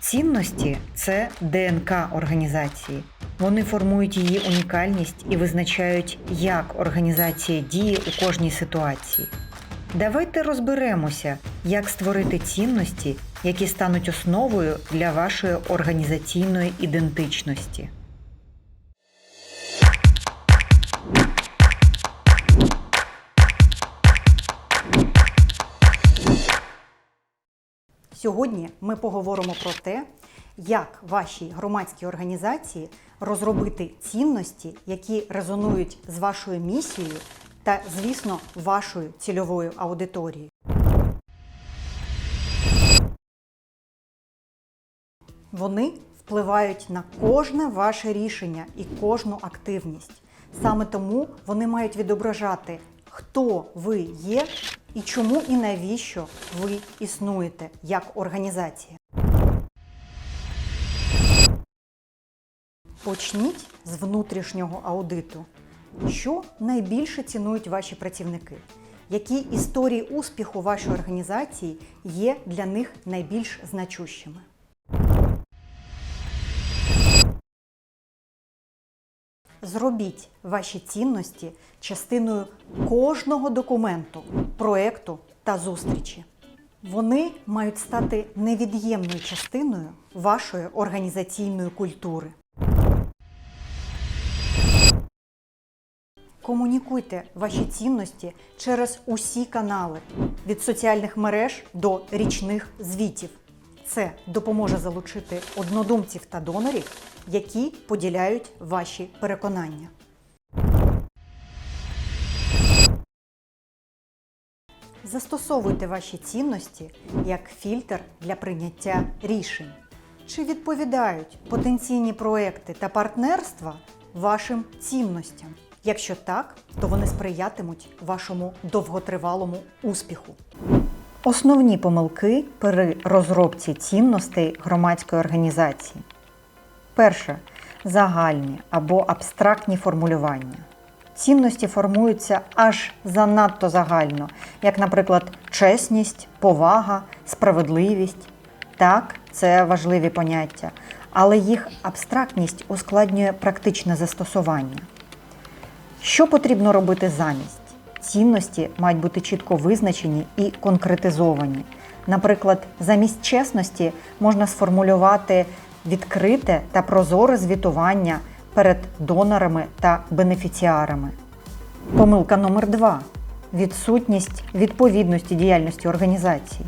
Цінності це ДНК організації. Вони формують її унікальність і визначають, як організація діє у кожній ситуації. Давайте розберемося, як створити цінності, які стануть основою для вашої організаційної ідентичності. Сьогодні ми поговоримо про те, як вашій громадській організації розробити цінності, які резонують з вашою місією та, звісно, вашою цільовою аудиторією. Вони впливають на кожне ваше рішення і кожну активність. Саме тому вони мають відображати, хто ви є і чому і навіщо ви існуєте як організація. Почніть з внутрішнього аудиту. Що найбільше цінують ваші працівники? Які історії успіху вашої організації є для них найбільш значущими? Зробіть ваші цінності частиною кожного документу, проекту та зустрічі. Вони мають стати невід'ємною частиною вашої організаційної культури. Комунікуйте ваші цінності через усі канали від соціальних мереж до річних звітів. Це допоможе залучити однодумців та донорів, які поділяють ваші переконання. Застосовуйте ваші цінності як фільтр для прийняття рішень. Чи відповідають потенційні проекти та партнерства вашим цінностям? Якщо так, то вони сприятимуть вашому довготривалому успіху. Основні помилки при розробці цінностей громадської організації. Перше загальні або абстрактні формулювання. Цінності формуються аж занадто загально, як, наприклад, чесність, повага, справедливість. Так, це важливі поняття, але їх абстрактність ускладнює практичне застосування. Що потрібно робити замість? Цінності мають бути чітко визначені і конкретизовані. Наприклад, замість чесності можна сформулювати відкрите та прозоре звітування перед донорами та бенефіціарами. Помилка номер 2 відсутність відповідності діяльності організації.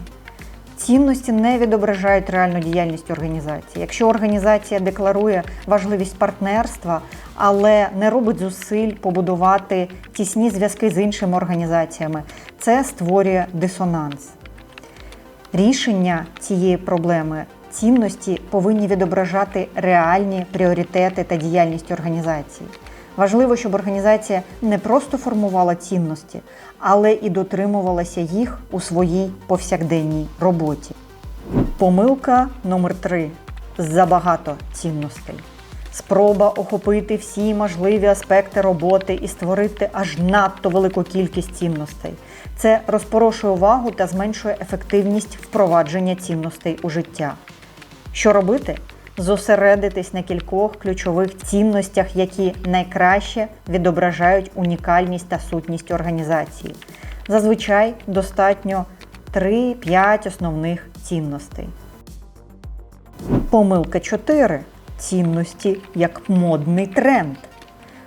Цінності не відображають реальну діяльність організації. Якщо організація декларує важливість партнерства, але не робить зусиль побудувати тісні зв'язки з іншими організаціями, це створює дисонанс. Рішення цієї проблеми цінності повинні відображати реальні пріоритети та діяльність організації. Важливо, щоб організація не просто формувала цінності, але і дотримувалася їх у своїй повсякденній роботі. Помилка номер 3 забагато цінностей. Спроба охопити всі можливі аспекти роботи і створити аж надто велику кількість цінностей. Це розпорошує увагу та зменшує ефективність впровадження цінностей у життя. Що робити? Зосередитись на кількох ключових цінностях, які найкраще відображають унікальність та сутність організації. Зазвичай достатньо 3-5 основних цінностей. Помилка 4. Цінності як модний тренд.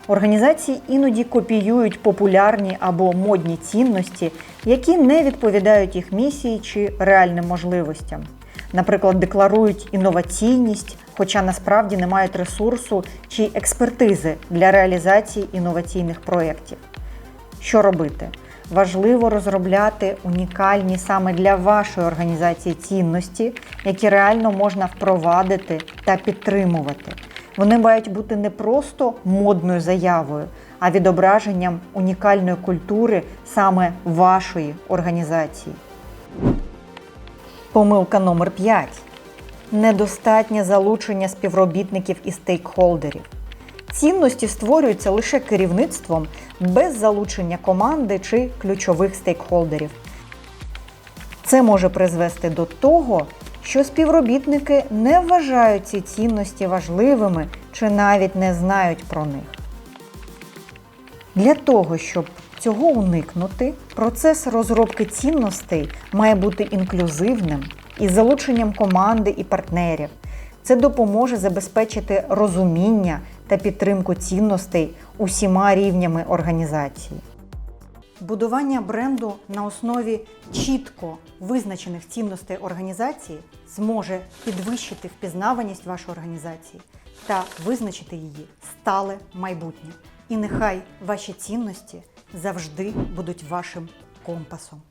Організації іноді копіюють популярні або модні цінності, які не відповідають їх місії чи реальним можливостям. Наприклад, декларують інноваційність, хоча насправді не мають ресурсу чи експертизи для реалізації інноваційних проєктів. Що робити? Важливо розробляти унікальні саме для вашої організації цінності, які реально можна впровадити та підтримувати. Вони мають бути не просто модною заявою, а відображенням унікальної культури саме вашої організації. Помилка номер 5. Недостатнє залучення співробітників і стейкхолдерів. Цінності створюються лише керівництвом без залучення команди чи ключових стейкхолдерів. Це може призвести до того, що співробітники не вважають ці цінності важливими чи навіть не знають про них. Для того, щоб цього уникнути, процес розробки цінностей має бути інклюзивним із залученням команди і партнерів. Це допоможе забезпечити розуміння та підтримку цінностей усіма рівнями організації. Будування бренду на основі чітко визначених цінностей організації зможе підвищити впізнаваність вашої організації та визначити її стале майбутнє. І нехай ваші цінності завжди будуть вашим компасом.